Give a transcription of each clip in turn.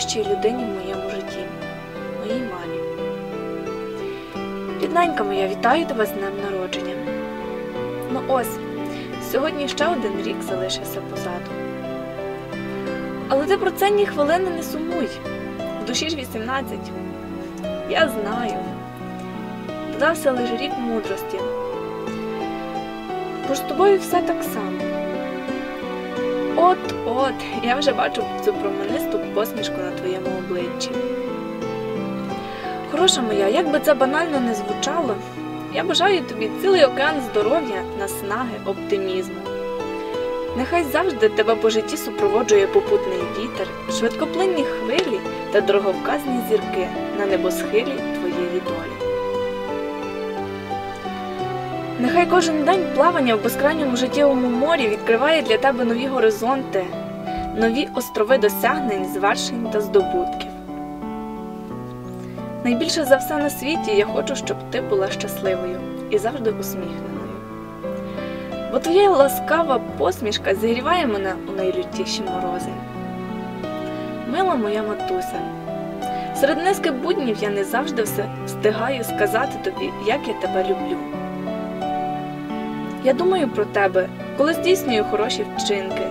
найдорожчій людині в моєму житті моїй мамі. Рідненька моя, вітаю тебе з днем народження. Ну ось, сьогодні ще один рік залишився позаду. Але ти про це ні хвилини не сумуй. В душі ж 18. Я знаю. Додався лише рік мудрості. Бо з тобою все так само. От-от, я вже бачу цю променисту посмішку на твоєму обличчі. Хороша моя, як би це банально не звучало, я бажаю тобі цілий океан здоров'я, наснаги, оптимізму. Нехай завжди тебе по житті супроводжує попутний вітер, швидкоплинні хвилі та дороговказні зірки на небосхилі твоєї долі. Нехай кожен день плавання в безкрайньому життєвому морі відкриває для тебе нові горизонти, нові острови досягнень, звершень та здобутків. Найбільше за все на світі я хочу, щоб ти була щасливою і завжди усміхненою. Бо твоя ласкава посмішка зігріває мене у найлютіші морози. Мила моя матуся, серед низки буднів я не завжди все встигаю сказати тобі, як я тебе люблю. Я думаю про тебе, коли здійснюю хороші вчинки,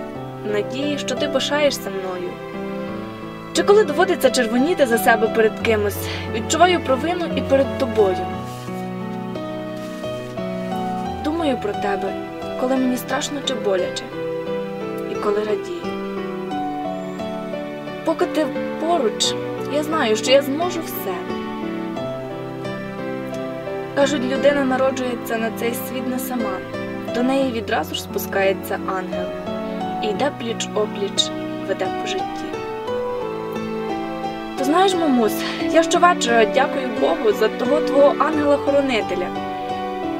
надії, що ти пишаєшся мною. Чи коли доводиться червоніти за себе перед кимось, відчуваю провину і перед тобою. Думаю про тебе, коли мені страшно чи боляче, і коли радію. Поки ти поруч, я знаю, що я зможу все. Кажуть, людина народжується на цей світ не сама, до неї відразу ж спускається ангел і йде пліч опліч, веде по житті. То знаєш, мамусь, я щовечора дякую Богу за того твого ангела-хоронителя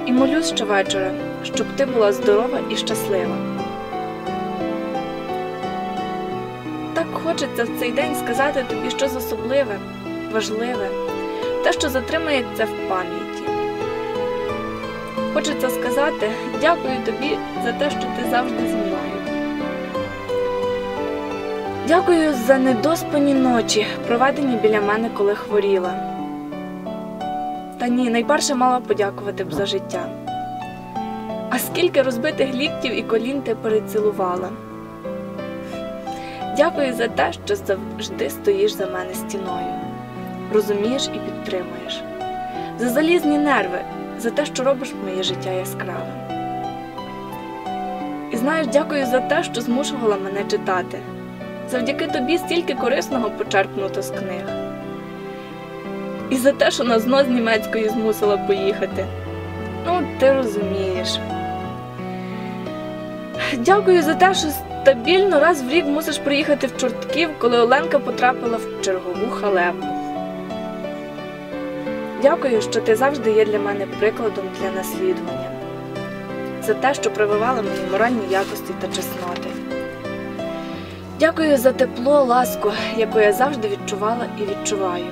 і молюсь щовечора, щоб ти була здорова і щаслива. Так хочеться в цей день сказати тобі щось особливе, важливе, те, що затримається в пам'яті. Хочеться сказати дякую тобі за те, що ти завжди зі мною. Дякую за недоспані ночі, проведені біля мене, коли хворіла. Та ні, найперше мала подякувати б за життя. А скільки розбитих ліктів і колін ти перецілувала. Дякую за те, що завжди стоїш за мене стіною, розумієш і підтримуєш, за залізні нерви, за те, що робиш моє життя яскравим. І знаєш, дякую за те, що змушувала мене читати. Завдяки тобі стільки корисного почерпнуто з книг. І за те, що на зно з німецької змусила поїхати. Ну, ти розумієш. Дякую за те, що стабільно раз в рік мусиш приїхати в Чортків, коли Оленка потрапила в чергову халепу. Дякую, що ти завжди є для мене прикладом для наслідування, за те, що прививала мені моральні якості та чесноти. Дякую за тепло, ласку, яку я завжди відчувала і відчуваю.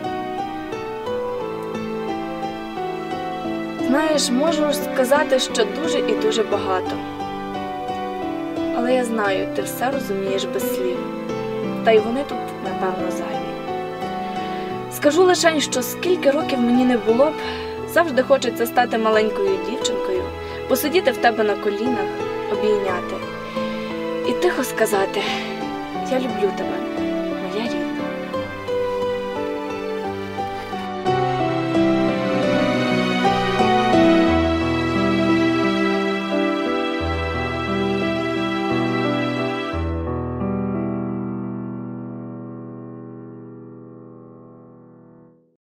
Знаєш, можу сказати, що дуже і дуже багато. Але я знаю, ти все розумієш без слів. Та й вони тут, напевно, зайві. Скажу лише, що скільки років мені не було б, завжди хочеться стати маленькою дівчинкою, посидіти в тебе на колінах, обійняти і тихо сказати: Я люблю тебе.